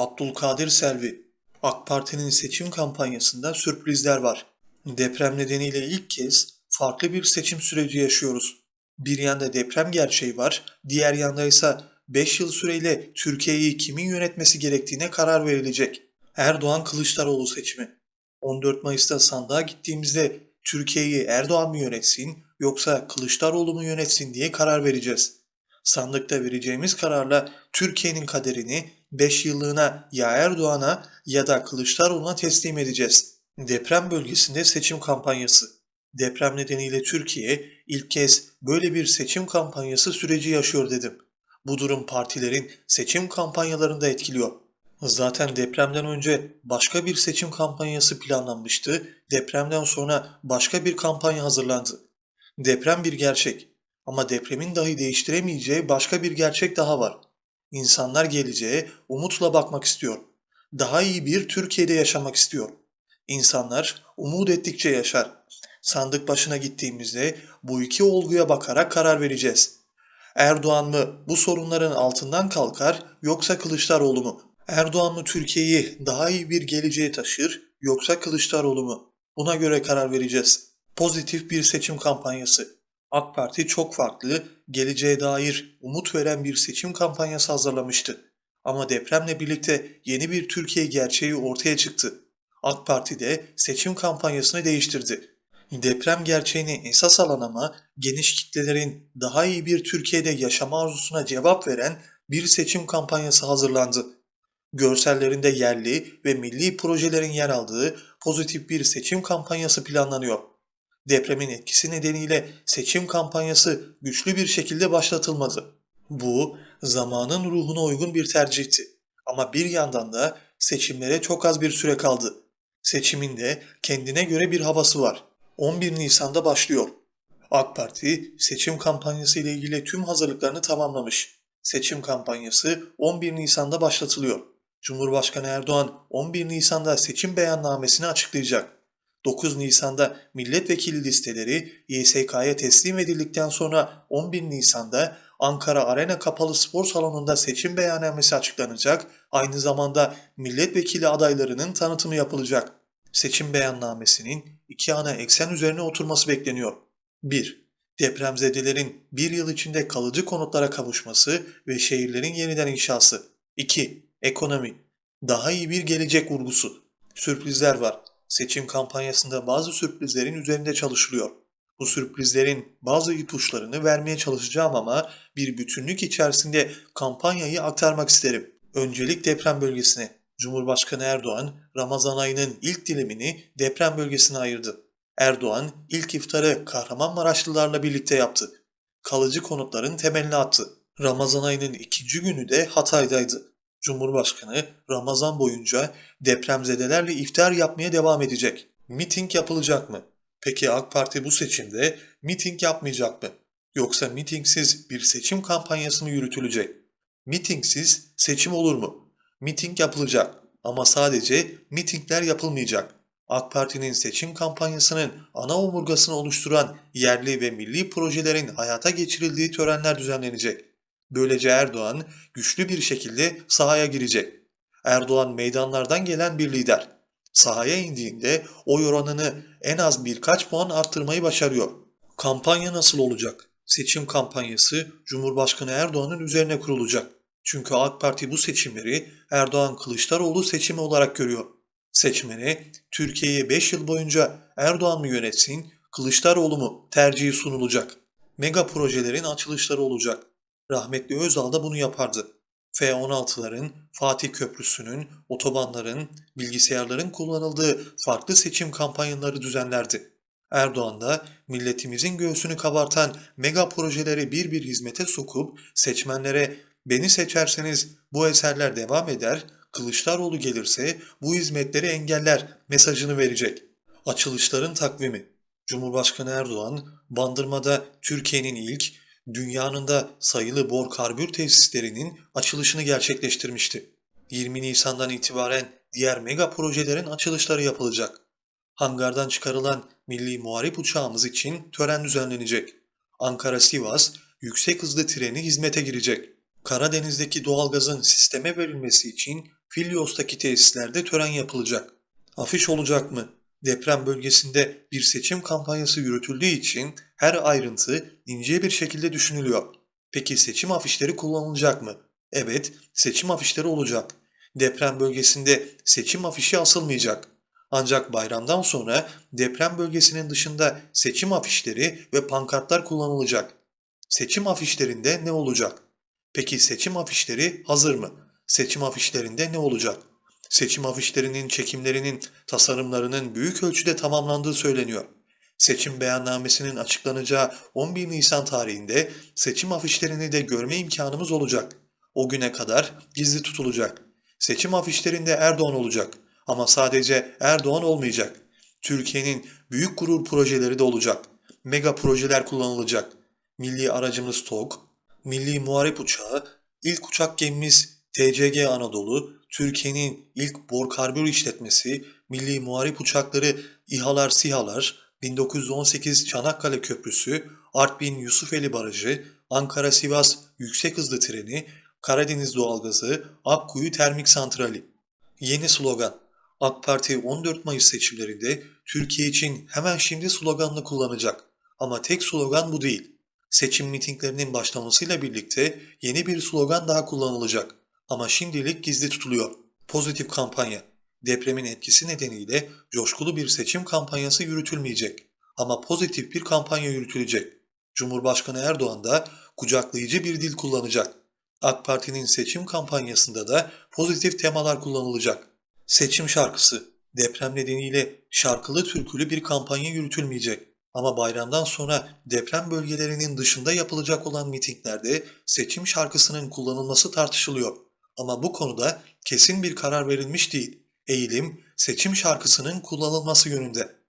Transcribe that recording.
Abdülkadir Selvi AK Parti'nin seçim kampanyasında sürprizler var. Deprem nedeniyle ilk kez farklı bir seçim süreci yaşıyoruz. Bir yanda deprem gerçeği var, diğer yanda ise 5 yıl süreyle Türkiye'yi kimin yönetmesi gerektiğine karar verilecek. Erdoğan Kılıçdaroğlu seçimi. 14 Mayıs'ta sandığa gittiğimizde Türkiye'yi Erdoğan mı yönetsin yoksa Kılıçdaroğlu mu yönetsin diye karar vereceğiz. Sandıkta vereceğimiz kararla Türkiye'nin kaderini 5 yıllığına ya Erdoğan'a ya da Kılıçdaroğlu'na teslim edeceğiz. Deprem bölgesinde seçim kampanyası. Deprem nedeniyle Türkiye ilk kez böyle bir seçim kampanyası süreci yaşıyor dedim. Bu durum partilerin seçim kampanyalarını da etkiliyor. Zaten depremden önce başka bir seçim kampanyası planlanmıştı. Depremden sonra başka bir kampanya hazırlandı. Deprem bir gerçek. Ama depremin dahi değiştiremeyeceği başka bir gerçek daha var. İnsanlar geleceğe umutla bakmak istiyor. Daha iyi bir Türkiye'de yaşamak istiyor. İnsanlar umut ettikçe yaşar. Sandık başına gittiğimizde bu iki olguya bakarak karar vereceğiz. Erdoğan mı bu sorunların altından kalkar yoksa Kılıçdaroğlu mu? Erdoğan mı Türkiye'yi daha iyi bir geleceğe taşır yoksa Kılıçdaroğlu mu? Buna göre karar vereceğiz. Pozitif bir seçim kampanyası. AK Parti çok farklı, geleceğe dair umut veren bir seçim kampanyası hazırlamıştı. Ama depremle birlikte yeni bir Türkiye gerçeği ortaya çıktı. AK Parti de seçim kampanyasını değiştirdi. Deprem gerçeğini esas alan ama geniş kitlelerin daha iyi bir Türkiye'de yaşama arzusuna cevap veren bir seçim kampanyası hazırlandı. Görsellerinde yerli ve milli projelerin yer aldığı pozitif bir seçim kampanyası planlanıyor. Depremin etkisi nedeniyle seçim kampanyası güçlü bir şekilde başlatılmadı. Bu zamanın ruhuna uygun bir tercihti. Ama bir yandan da seçimlere çok az bir süre kaldı. Seçimin de kendine göre bir havası var. 11 Nisan'da başlıyor. AK Parti seçim kampanyası ile ilgili tüm hazırlıklarını tamamlamış. Seçim kampanyası 11 Nisan'da başlatılıyor. Cumhurbaşkanı Erdoğan 11 Nisan'da seçim beyannamesini açıklayacak. 9 Nisan'da milletvekili listeleri YSK'ya teslim edildikten sonra 11 Nisan'da Ankara Arena Kapalı Spor Salonu'nda seçim beyannamesi açıklanacak. Aynı zamanda milletvekili adaylarının tanıtımı yapılacak. Seçim beyannamesinin iki ana eksen üzerine oturması bekleniyor. 1. Depremzedelerin bir yıl içinde kalıcı konutlara kavuşması ve şehirlerin yeniden inşası. 2. Ekonomi. Daha iyi bir gelecek vurgusu. Sürprizler var. Seçim kampanyasında bazı sürprizlerin üzerinde çalışılıyor. Bu sürprizlerin bazı ipuçlarını vermeye çalışacağım ama bir bütünlük içerisinde kampanyayı aktarmak isterim. Öncelik deprem bölgesine. Cumhurbaşkanı Erdoğan, Ramazan ayının ilk dilimini deprem bölgesine ayırdı. Erdoğan ilk iftarı Kahramanmaraşlılarla birlikte yaptı. Kalıcı konutların temelini attı. Ramazan ayının ikinci günü de Hatay'daydı. Cumhurbaşkanı Ramazan boyunca depremzedelerle iftar yapmaya devam edecek. Miting yapılacak mı? Peki AK Parti bu seçimde miting yapmayacak mı? Yoksa mitingsiz bir seçim kampanyası mı yürütülecek? Mitingsiz seçim olur mu? Miting yapılacak ama sadece mitingler yapılmayacak. AK Parti'nin seçim kampanyasının ana omurgasını oluşturan yerli ve milli projelerin hayata geçirildiği törenler düzenlenecek. Böylece Erdoğan güçlü bir şekilde sahaya girecek. Erdoğan meydanlardan gelen bir lider. Sahaya indiğinde oy oranını en az birkaç puan arttırmayı başarıyor. Kampanya nasıl olacak? Seçim kampanyası Cumhurbaşkanı Erdoğan'ın üzerine kurulacak. Çünkü AK Parti bu seçimleri Erdoğan Kılıçdaroğlu seçimi olarak görüyor. Seçmene Türkiye'yi 5 yıl boyunca Erdoğan mı yönetsin, Kılıçdaroğlu mu tercihi sunulacak. Mega projelerin açılışları olacak. Rahmetli Özal da bunu yapardı. F-16'ların, Fatih Köprüsü'nün, otobanların, bilgisayarların kullanıldığı farklı seçim kampanyaları düzenlerdi. Erdoğan da milletimizin göğsünü kabartan mega projeleri bir bir hizmete sokup seçmenlere beni seçerseniz bu eserler devam eder, Kılıçdaroğlu gelirse bu hizmetleri engeller mesajını verecek. Açılışların takvimi Cumhurbaşkanı Erdoğan, Bandırma'da Türkiye'nin ilk, dünyanın da sayılı bor karbür tesislerinin açılışını gerçekleştirmişti. 20 Nisan'dan itibaren diğer mega projelerin açılışları yapılacak. Hangardan çıkarılan milli muharip uçağımız için tören düzenlenecek. Ankara-Sivas yüksek hızlı treni hizmete girecek. Karadeniz'deki doğalgazın sisteme verilmesi için Filyos'taki tesislerde tören yapılacak. Afiş olacak mı? Deprem bölgesinde bir seçim kampanyası yürütüldüğü için her ayrıntı ince bir şekilde düşünülüyor. Peki seçim afişleri kullanılacak mı? Evet, seçim afişleri olacak. Deprem bölgesinde seçim afişi asılmayacak. Ancak bayramdan sonra deprem bölgesinin dışında seçim afişleri ve pankartlar kullanılacak. Seçim afişlerinde ne olacak? Peki seçim afişleri hazır mı? Seçim afişlerinde ne olacak? Seçim afişlerinin çekimlerinin, tasarımlarının büyük ölçüde tamamlandığı söyleniyor. Seçim beyannamesinin açıklanacağı 11 Nisan tarihinde seçim afişlerini de görme imkanımız olacak. O güne kadar gizli tutulacak. Seçim afişlerinde Erdoğan olacak ama sadece Erdoğan olmayacak. Türkiye'nin büyük gurur projeleri de olacak. Mega projeler kullanılacak. Milli aracımız TOG, Milli Muharip Uçağı, ilk uçak gemimiz TCG Anadolu, Türkiye'nin ilk bor karbür işletmesi, Milli Muharip Uçakları İHA'lar SİHA'lar, 1918 Çanakkale Köprüsü, Artvin Yusufeli Barajı, Ankara-Sivas Yüksek Hızlı Treni, Karadeniz Doğalgazı, Akkuyu Termik Santrali. Yeni slogan. AK Parti 14 Mayıs seçimlerinde Türkiye için hemen şimdi sloganını kullanacak. Ama tek slogan bu değil. Seçim mitinglerinin başlamasıyla birlikte yeni bir slogan daha kullanılacak. Ama şimdilik gizli tutuluyor. Pozitif kampanya. Depremin etkisi nedeniyle coşkulu bir seçim kampanyası yürütülmeyecek. Ama pozitif bir kampanya yürütülecek. Cumhurbaşkanı Erdoğan da kucaklayıcı bir dil kullanacak. AK Parti'nin seçim kampanyasında da pozitif temalar kullanılacak. Seçim şarkısı. Deprem nedeniyle şarkılı türkülü bir kampanya yürütülmeyecek. Ama bayramdan sonra deprem bölgelerinin dışında yapılacak olan mitinglerde seçim şarkısının kullanılması tartışılıyor. Ama bu konuda kesin bir karar verilmiş değil. Eğilim seçim şarkısının kullanılması yönünde.